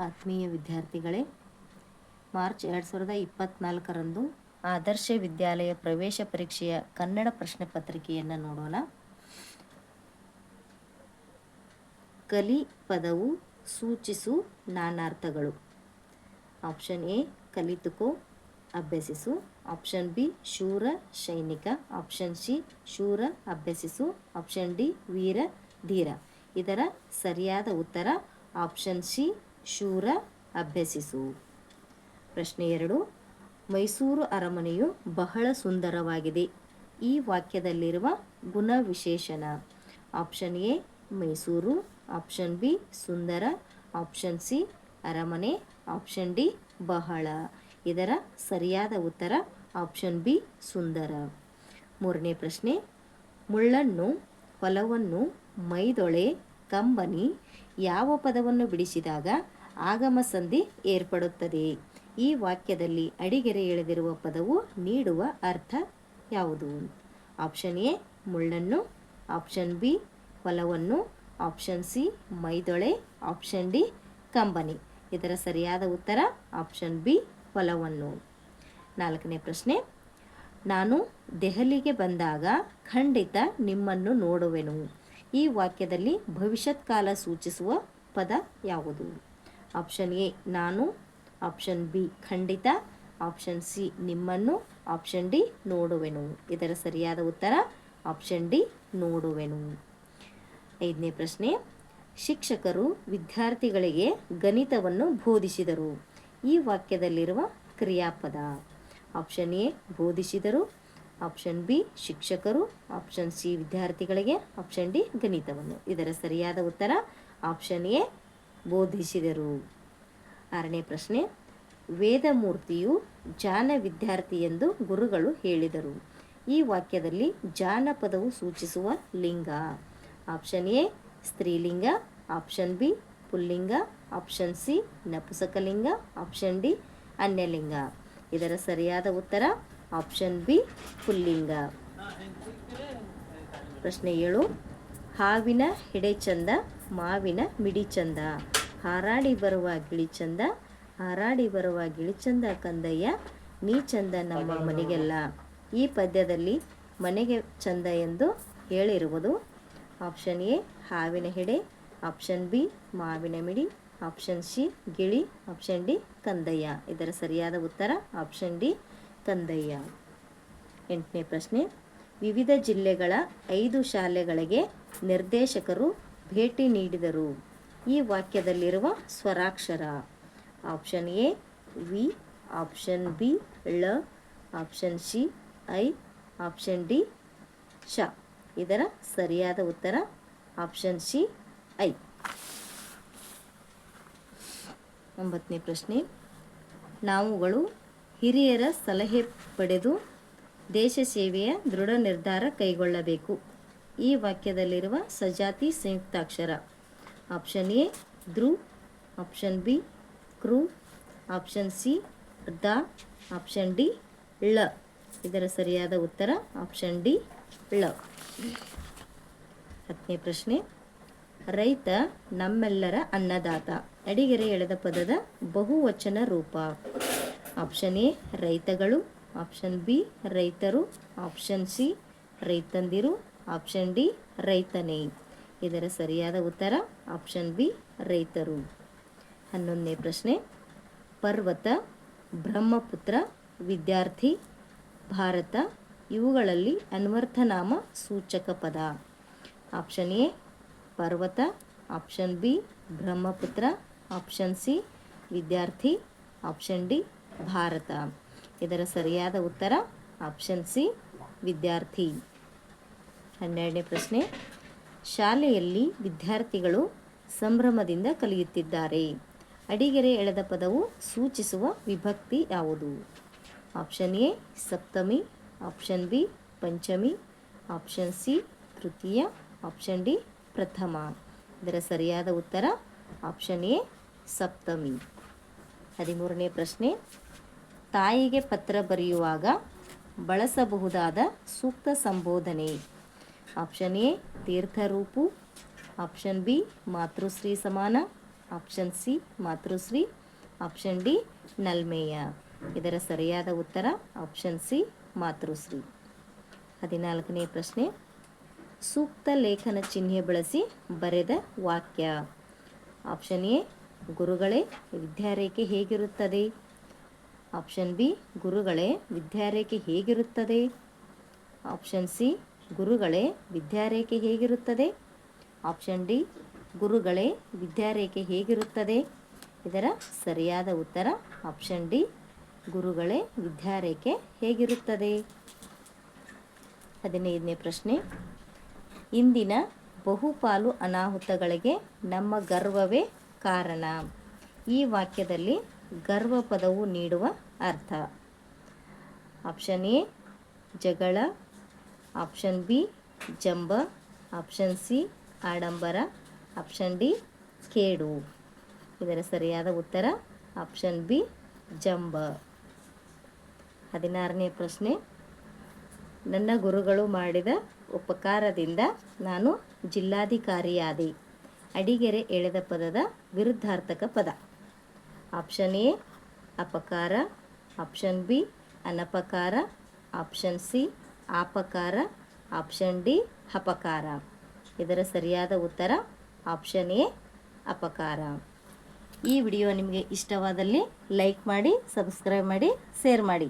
ಆತ್ಮೀಯ ವಿದ್ಯಾರ್ಥಿಗಳೇ, ಮಾರ್ಚ್ ಎರಡು ಸಾವಿರದ ಇಪ್ಪತ್ತ್ನಾಲ್ಕರಂದು ಆದರ್ಶ ವಿದ್ಯಾಲಯ ಪ್ರವೇಶ ಪರೀಕ್ಷೆಯ ಕನ್ನಡ ಪ್ರಶ್ನೆ ಪತ್ರಿಕೆಯನ್ನು ನೋಡೋಣ. ಕಲಿ ಪದವು ಸೂಚಿಸು ನಾನಾರ್ಥಗಳು. ಆಪ್ಷನ್ ಎ, ಕಲಿತುಕೋ, ಅಭ್ಯಸಿಸು. ಆಪ್ಷನ್ ಬಿ, ಶೂರ, ಸೈನಿಕ. ಆಪ್ಷನ್ ಸಿ, ಶೂರ, ಅಭ್ಯಸಿಸು. ಆಪ್ಷನ್ ಡಿ, ವೀರ, ಧೀರ. ಇದರ ಸರಿಯಾದ ಉತ್ತರ ಆಪ್ಷನ್ ಸಿ ಶೂರ ಅಭ್ಯಸಿಸು. ಪ್ರಶ್ನೆ ಎರಡು. ಮೈಸೂರು ಅರಮನೆಯು ಬಹಳ ಸುಂದರವಾಗಿದೆ. ಈ ವಾಕ್ಯದಲ್ಲಿರುವ ಗುಣ ವಿಶೇಷಣ option A, Mysuru, option B, Sundara, option C, ಅರಮನೆ, ಆಪ್ಷನ್ ಡಿ, ಬಹಳ. ಇದರ ಸರಿಯಾದ ಉತ್ತರ ಆಪ್ಷನ್ ಬಿ, ಸುಂದರ. ಮೂರನೇ ಪ್ರಶ್ನೆ. ಮುಳ್ಳನ್ನು, ಹೊಲವನ್ನು, ಮೈದೊಳೆ, ಕಂಬನಿ ಯಾವ ಪದವನ್ನು ಬಿಡಿಸಿದಾಗ ಆಗಮ ಸಂಧಿ ಏರ್ಪಡುತ್ತದೆ. ಈ ವಾಕ್ಯದಲ್ಲಿ ಅಡಿಗೆರೆ ಎಳೆದಿರುವ ಪದವು ನೀಡುವ ಅರ್ಥ ಯಾವುದು? ಆಪ್ಷನ್ ಎ, ಮುಳ್ಳನ್ನು. ಆಪ್ಷನ್ ಬಿ, ಹೊಲವನ್ನು. ಆಪ್ಷನ್ ಸಿ, ಮೈದೊಳೆ. ಆಪ್ಷನ್ ಡಿ, ಕಂಬನಿ. ಇದರ ಸರಿಯಾದ ಉತ್ತರ ಆಪ್ಷನ್ ಬಿ, ಹೊಲವನ್ನು. ನಾಲ್ಕನೇ ಪ್ರಶ್ನೆ. ನಾನು ದೆಹಲಿಗೆ ಬಂದಾಗ ಖಂಡಿತ ನಿಮ್ಮನ್ನು ನೋಡುವೆನು. ಈ ವಾಕ್ಯದಲ್ಲಿ ಭವಿಷ್ಯತ್ ಕಾಲ ಸೂಚಿಸುವ ಪದ ಯಾವುದು? ಆಪ್ಷನ್ ಎ ನಾನು, ಆಪ್ಷನ್ ಬಿ ಖಂಡಿತ, ಆಪ್ಷನ್ ಸಿ ನಿಮ್ಮನ್ನು, ಆಪ್ಷನ್ ಡಿ ನೋಡುವೆನು. ಇದರ ಸರಿಯಾದ ಉತ್ತರ ಆಪ್ಷನ್ ಡಿ ನೋಡುವೆನು. ಐದನೇ ಪ್ರಶ್ನೆ, ಶಿಕ್ಷಕರು ವಿದ್ಯಾರ್ಥಿಗಳಿಗೆ ಗಣಿತವನ್ನು ಬೋಧಿಸಿದರು. ಈ ವಾಕ್ಯದಲ್ಲಿರುವ ಕ್ರಿಯಾಪದ, ಆಪ್ಷನ್ ಎ ಬೋಧಿಸಿದರು, ಆಪ್ಷನ್ ಬಿ ಶಿಕ್ಷಕರು, ಆಪ್ಷನ್ ಸಿ ವಿದ್ಯಾರ್ಥಿಗಳಿಗೆ, ಆಪ್ಷನ್ ಡಿ ಗಣಿತವನ್ನು. ಇದರ ಸರಿಯಾದ ಉತ್ತರ ಆಪ್ಷನ್ ಎ ಬೋಧಿಸಿದರು. ಆರನೇ ಪ್ರಶ್ನೆ, ವೇದಮೂರ್ತಿಯು ಜಾನ ವಿದ್ಯಾರ್ಥಿ ಎಂದು ಗುರುಗಳು ಹೇಳಿದರು. ಈ ವಾಕ್ಯದಲ್ಲಿ ಜಾನಪದವು ಸೂಚಿಸುವ ಲಿಂಗ. ಆಪ್ಷನ್ ಎ, ಸ್ತ್ರೀಲಿಂಗ. ಆಪ್ಷನ್ ಬಿ, ಪುಲ್ಲಿಂಗ. ಆಪ್ಷನ್ ಸಿ, ನಪುಸಕಲಿಂಗ. ಆಪ್ಷನ್ ಡಿ, ಅನ್ಯಲಿಂಗ. ಇದರ ಸರಿಯಾದ ಉತ್ತರ, ಆಪ್ಷನ್ ಬಿ, ಪುಲ್ಲಿಂಗ. ಪ್ರಶ್ನೆ ಏಳು, ಹಾವಿನ ಹಿಡೆ ಚಂದ ಮಾವಿನ ಮಿಡಿ ಚಂದ ಹಾರಾಡಿ ಬರುವ ಗಿಳಿ ಚಂದ, ಹಾರಾಡಿ ಬರುವ ಗಿಳಿ ಚಂದ ಕಂದಯ್ಯ, ನೀ ಚಂದ ನಮ್ಮ ಮನೆಗೆಲ್ಲ. ಈ ಪದ್ಯದಲ್ಲಿ ಮನೆಗೆ ಚಂದ ಎಂದು ಹೇಳಿರುವುದು ಆಪ್ಷನ್ ಎ, ಹಾವಿನ ಹೆಡೆ, ಆಪ್ಷನ್ ಬಿ, ಮಾವಿನ ಮಿಡಿ, ಆಪ್ಷನ್ ಸಿ, ಗಿಳಿ, ಆಪ್ಷನ್ ಡಿ, ಕಂದಯ್ಯ. ಇದರ ಸರಿಯಾದ ಉತ್ತರ ಆಪ್ಷನ್ ಡಿ, ಕಂದಯ್ಯ. ಎಂಟನೇ ಪ್ರಶ್ನೆ, ವಿವಿಧ ಜಿಲ್ಲೆಗಳ ಐದು ಶಾಲೆಗಳಿಗೆ ನಿರ್ದೇಶಕರು ಭೇಟಿ ನೀಡಿದರು. ಈ ವಾಕ್ಯದಲ್ಲಿರುವ ಸ್ವರಾಕ್ಷರ. ಆಪ್ಷನ್ ಎ ವಿ ಆಪ್ಷನ್ ಬಿ ಳ. ಆಪ್ಷನ್ ಸಿ ಐ. ಆಪ್ಷನ್ ಡಿ ಶ. ಇದರ ಸರಿಯಾದ ಉತ್ತರ ಆಪ್ಷನ್ ಸಿ ಐ. ಒಂಬತ್ತನೇ ಪ್ರಶ್ನೆ. ನಾವುಗಳು ಹಿರಿಯರ ಸಲಹೆ ಪಡೆದು ದೇಶ ಸೇವೆಯ ದೃಢ ನಿರ್ಧಾರ ಕೈಗೊಳ್ಳಬೇಕು. ಈ ವಾಕ್ಯದಲ್ಲಿರುವ ಸಜಾತಿ ಸಂಯುಕ್ತಾಕ್ಷರ. ಆಪ್ಷನ್ ಎ, ಧ್ರು. ಆಪ್ಷನ್ ಬಿ, ಕ್ರೂ. ಆಪ್ಷನ್ ಸಿ, ದ. ಆಪ್ಷನ್ ಡಿ, ಳ. ಇದರ ಸರಿಯಾದ ಉತ್ತರ ಆಪ್ಷನ್ ಡಿ, ಳ. ಹತ್ತನೇ ಪ್ರಶ್ನೆ. ರೈತ ನಮ್ಮೆಲ್ಲರ ಅನ್ನದಾತ. ಅಡಿಗೆರೆ ಎಳೆದ ಪದದ ಬಹುವಚನ ರೂಪ. ಆಪ್ಷನ್ ಎ, ರೈತಗಳು. ಆಪ್ಷನ್ ಬಿ, ರೈತರು. ಆಪ್ಷನ್ ಸಿ, ರೈತಂದಿರು. ಆಪ್ಷನ್ ಡಿ, ರೈತನೇ. ಇದರ ಸರಿಯಾದ ಉತ್ತರ ಆಪ್ಷನ್ ಬಿ ರೈತರು. ಹನ್ನೊಂದನೇ ಪ್ರಶ್ನೆ. ಪರ್ವತ, ಬ್ರಹ್ಮಪುತ್ರ, ವಿದ್ಯಾರ್ಥಿ, ಭಾರತ, ಇವುಗಳಲ್ಲಿ ಅನ್ವರ್ಥನಾಮ ಸೂಚಕ ಪದ. ಆಪ್ಷನ್ ಎ ಪರ್ವತ. Option B Brahmaputra. Option C ವಿದ್ಯಾರ್ಥಿ. Option D Bharat. ಇದರ ಸರಿಯಾದ ಉತ್ತರ ಆಪ್ಷನ್ ಸಿ ವಿದ್ಯಾರ್ಥಿ. ಹನ್ನೆರಡನೇ ಪ್ರಶ್ನೆ. ಶಾಲೆಯಲ್ಲಿ ವಿದ್ಯಾರ್ಥಿಗಳು ಸಂಭ್ರಮದಿಂದ ಕಲಿಯುತ್ತಿದ್ದಾರೆ. ಅಡಿಗೆರೆ ಎಳೆದ ಪದವು ಸೂಚಿಸುವ ವಿಭಕ್ತಿ ಯಾವುದು? ಆಪ್ಷನ್ ಎ, ಸಪ್ತಮಿ, ಆಪ್ಷನ್ ಬಿ, ಪಂಚಮಿ, ಆಪ್ಷನ್ ಸಿ, ತೃತೀಯ, ಆಪ್ಷನ್ ಡಿ, ಪ್ರಥಮ. ಇದರ ಸರಿಯಾದ ಉತ್ತರ ಆಪ್ಷನ್ ಎ, ಸಪ್ತಮಿ. ಹದಿಮೂರನೇ ಪ್ರಶ್ನೆ. ತಾಯಿಗೆ ಪತ್ರ ಬರೆಯುವಾಗ ಬಳಸಬಹುದಾದ ಸೂಕ್ತ ಸಂಬೋಧನೆ ಆಪ್ಷನ್ ಎ ತೀರ್ಥರೂಪು ಆಪ್ಷನ್ ಬಿ ಮಾತೃಶ್ರೀ ಸಮಾನ ಆಪ್ಷನ್ ಸಿ ಮಾತೃಶ್ರೀ ಆಪ್ಷನ್ ಡಿ ನಲ್ಮೇಯ ಇದರ ಸರಿಯಾದ ಉತ್ತರ ಆಪ್ಷನ್ ಸಿ ಮಾತೃಶ್ರೀ ಹದಿನಾಲ್ಕನೇ ಪ್ರಶ್ನೆ. ಸೂಕ್ತ ಲೇಖನ ಚಿಹ್ನೆ ಬಳಸಿ ಬರೆದ ವಾಕ್ಯ. ಆಪ್ಷನ್ ಎ ಗುರುಗಳೇ, ವಿದ್ಯಾರೇಖೆ ಹೇಗಿರುತ್ತದೆ? ಆಪ್ಷನ್ ಬಿ ಗುರುಗಳೇ, ವಿದ್ಯಾರೇಖೆ ಹೇಗಿರುತ್ತದೆ? ಆಪ್ಷನ್ ಸಿ ಗುರುಗಳೇ, ವಿದ್ಯಾರೇಖೆ ಹೇಗಿರುತ್ತದೆ? ಆಪ್ಷನ್ ಡಿ ಗುರುಗಳೇ, ವಿದ್ಯಾರೇಖೆ ಹೇಗಿರುತ್ತದೆ? ಇದರ ಸರಿಯಾದ ಉತ್ತರ ಆಪ್ಷನ್ ಡಿ ಗುರುಗಳೇ, ವಿದ್ಯಾರೇಖೆ ಹೇಗಿರುತ್ತದೆ? ಹದಿನೈದನೇ ಪ್ರಶ್ನೆ. ಇಂದಿನ ಬಹುಪಾಲು ಅನಾಹುತಗಳಿಗೆ ನಮ್ಮ ಗರ್ವವೇ ಕಾರಣ? ಈ ವಾಕ್ಯದಲ್ಲಿ ಗರ್ವ ಪದವು ನೀಡುವ ಅರ್ಥ. ಆಪ್ಷನ್ ಎ ಜಗಳ ಆಪ್ಷನ್ ಬಿ ಜಂಬ. ಆಪ್ಷನ್ ಸಿ ಆಡಂಬರ. ಆಪ್ಷನ್ ಡಿ ಕೇಡು. ಇದರ ಸರಿಯಾದ ಉತ್ತರ ಆಪ್ಷನ್ ಬಿ ಜಂಬ. ಹದಿನಾರನೇ ಪ್ರಶ್ನೆ. ನನ್ನ ಗುರುಗಳು ಮಾಡಿದ ಉಪಕಾರದಿಂದ ನಾನು ಜಿಲ್ಲಾಧಿಕಾರಿಯಾದೆ. ಅಡಿಗೆರೆ ಎಳೆದ ಪದದ ವಿರುದ್ಧಾರ್ಥಕ ಪದ. ಆಪ್ಷನ್ ಎ ಅಪಕಾರ. ಆಪ್ಷನ್ ಬಿ ಅನಪಕಾರ. ಆಪ್ಷನ್ ಸಿ ಆಪಕಾರ ಆಪ್ಷನ್ ಡಿ ಅಪಕಾರ. ಇದರ ಸರಿಯಾದ ಉತ್ತರ ಆಪ್ಷನ್ ಎ ಅಪಕಾರ. ಈ ವಿಡಿಯೋ ನಿಮಗೆ ಇಷ್ಟವಾದಲ್ಲಿ ಲೈಕ್ ಮಾಡಿ ಸಬ್ಸ್ಕ್ರೈಬ್ ಮಾಡಿ ಶೇರ್ ಮಾಡಿ.